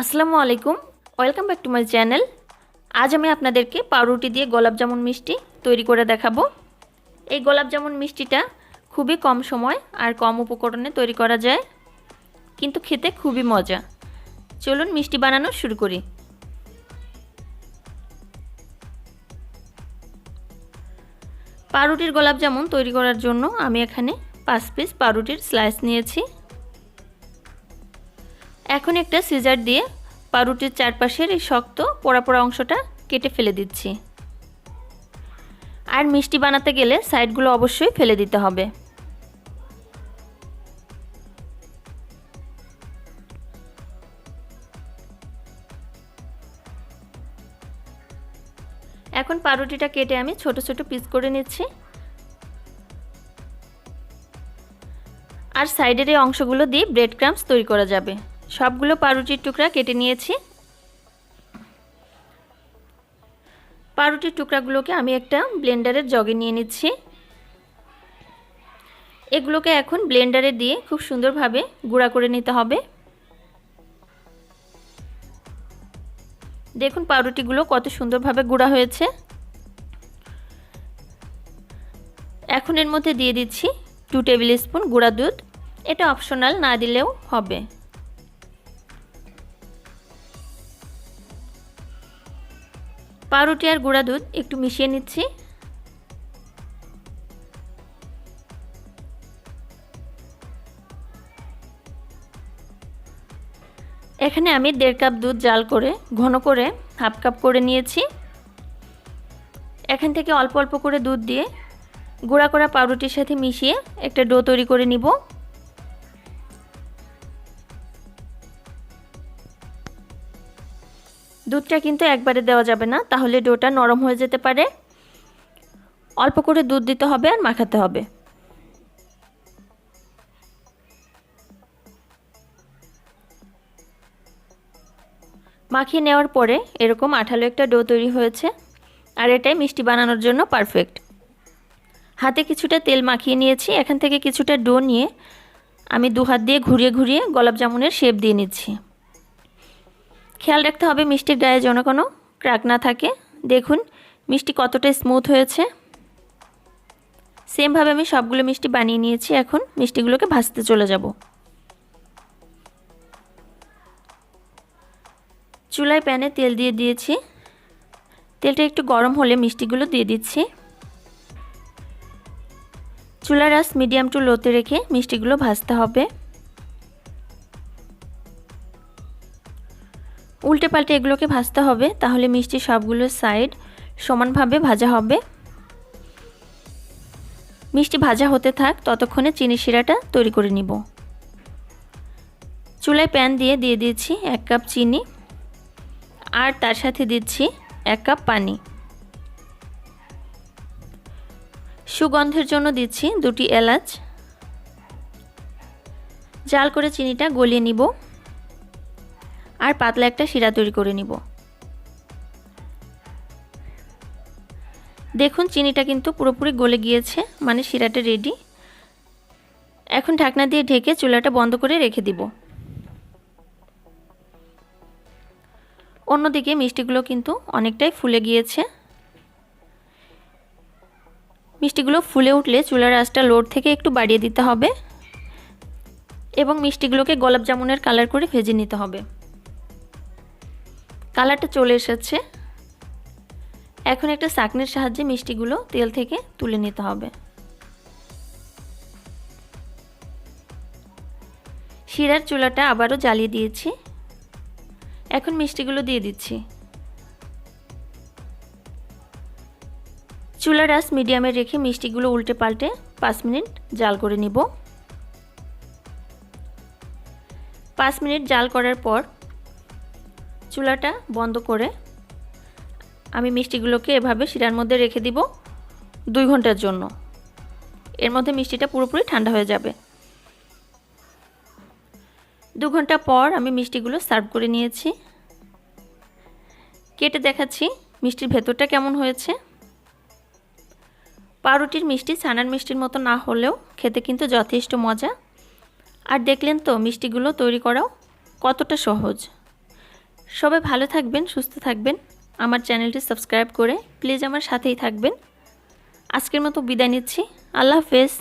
আসসালামু আলাইকুম। Welcome back to my channel আজ আমি আপনাদেরকে পাউরুটি দিয়ে গোলাপ জামুন মিষ্টি তৈরি করে দেখাবো। এই গোলাপ জামুন মিষ্টিটা খুবই কম সময় আর কম উপকরণে তৈরি করা যায়, কিন্তু খেতে খুবই মজা। চলুন মিষ্টি বানানো শুরু করি। পাউরুটির গোলাপ জামুন তৈরি করার জন্য আমি এখানে পাঁচ পিস পাউরুটির স্লাইস নিয়েছি। এখন একটা সিজার দিয়ে পাউরুটির চারপাশের এই শক্ত পোড়া পোড়া অংশটা কেটে ফেলে দিচ্ছি। আর মিষ্টি বানাতে গেলে সাইডগুলো অবশ্যই ফেলে দিতে হবে। এখন পাউরুটিটা কেটে আমি ছোট ছোট পিস করে নিচ্ছি। আর সাইডের এই অংশগুলো দিয়ে ব্রেড ক্রামস তৈরি করা যাবে। সবগুলো পাউরুটির টুকরা কেটে নিয়েছি। পাউরুটির টুকরাগুলোকে আমি একটা ব্লেন্ডারের জগে নিয়ে নিচ্ছি। এগুলোকে এখন ব্লেন্ডারে দিয়ে খুব সুন্দরভাবে গুঁড়া করে নিতে হবে। দেখুন পাউরুটিগুলো কত সুন্দরভাবে গুঁড়া হয়েছে। এখন এর মধ্যে দিয়ে দিচ্ছি টু টেবিল স্পুন গুঁড়া দুধ। এটা অপশনাল না দিলেও হবে। পাউরুটি আর গুঁড়া দুধ একটু মিশিয়ে নিচ্ছি। এখানে আমি দেড় কাপ দুধ জাল করে, ঘন করে হাফ কাপ করে নিয়েছি। এখান থেকে অল্প অল্প করে দুধ দিয়ে গুঁড়া করা পাউরুটির সাথে মিশিয়ে একটা ডো তৈরি করে নিব। দুধটা কিন্তু একবারে দেওয়া যাবে না, তাহলে ডোটা নরম হয়ে যেতে পারে। অল্প করে দুধ দিতে হবে আর মাখাতে হবে। মাখিয়ে নেওয়ার পরে এরকম আঠালো একটা ডো তৈরি হয়েছে, আর এটাই মিষ্টি বানানোর জন্য পারফেক্ট। হাতে কিছুটা তেল মাখিয়ে নিয়েছি, এখান থেকে কিছুটা ডো নিয়ে আমি দু হাত দিয়ে ঘুরিয়ে ঘুরিয়ে গোলাপ জামুনের শেপ দিয়ে নিচ্ছি। খেয়াল রাখতে হবে মিষ্টির গায়ে যেন কোনো ক্রাক না থাকে। দেখুন, মিষ্টি কতটা স্মুথ হয়েছে। সেমভাবে আমি সবগুলো মিষ্টি বানিয়ে নিয়েছি, এখন মিষ্টিগুলোকে ভাজতে চলে যাব। চুলায় প্যানে তেল দিয়ে দিয়েছি। তেলটা একটু গরম হলে মিষ্টিগুলো দিয়ে দিচ্ছি। চুলার আস মিডিয়াম টু লোতে রেখে মিষ্টিগুলো ভাজতে হবে। উল্টে পাল্টে এগুলোকে ভাজতে হবে, তাহলে মিষ্টি সবগুলো সাইড সমানভাবে ভাজা হবে। মিষ্টি ভাজা হতে থাক, ততক্ষণে চিনি শিরাটা তৈরি করে নিব। চুলায় প্যান দিয়ে দিয়ে দিয়েছি এক কাপ চিনি, আর তার সাথে দিচ্ছি এক কাপ পানি। সুগন্ধের জন্য দিচ্ছি দুটি এলাচ। জাল করে চিনিটা গলিয়ে নিব। আর পাতলা একটা শিরা তৈরি করে নিব। দেখুন, চিনিটা কিন্তু পুরোপুরি গলে গিয়েছে মানে শিরাটা রেডি এখন ঢাকনা দিয়ে ঢেকে চুলাটা বন্ধ করে রেখে দিব। অন্যদিকে মিষ্টিগুলো কিন্তু অনেকটাই ফুলে গিয়েছে। মিষ্টিগুলো ফুলে উঠলে চুলার আঁচটা লোড থেকে একটু বাড়িয়ে দিতে হবে এবং মিষ্টিগুলোকে গোলাপ জামুনের কালার করে ভেজে নিতে হবে। কালারটা চলে এসেছে। এখন একটা চাকনির সাহায্যে মিষ্টিগুলো তেল থেকে তুলে নিতে হবে। শিরার চুলাটা আবারও জ্বালিয়ে দিয়েছি। এখন মিষ্টিগুলো দিয়ে দিচ্ছি। চুলার আস মিডিয়ামে রেখে মিষ্টিগুলো উল্টে পাল্টে পাঁচ মিনিট জাল করে নিব। পাঁচ মিনিট জাল করার পর চুলাটা বন্ধ করে আমি মিষ্টিগুলোকে এভাবে শিরার মধ্যে রেখে দিব দুই ঘণ্টার জন্য। এর মধ্যে মিষ্টিটা পুরোপুরি ঠান্ডা হয়ে যাবে। দু ঘণ্টা পর আমি মিষ্টিগুলো সার্ভ করে নিয়েছি। কেটে দেখাচ্ছি মিষ্টির ভেতরটা কেমন হয়েছে। পাউরুটির মিষ্টি ছানার মিষ্টির মতো না হলেও খেতে কিন্তু যথেষ্ট মজা। আর দেখলেন তো মিষ্টিগুলো তৈরি করাও কতটা সহজ। সবাই ভালো থাকবেন, সুস্থ থাকবেন। আমার চ্যানেলটি সাবস্ক্রাইব করে প্লিজ আমার সাথেই থাকবেন। আজকের মতো বিদায় নিচ্ছি। আল্লাহ হাফেজ।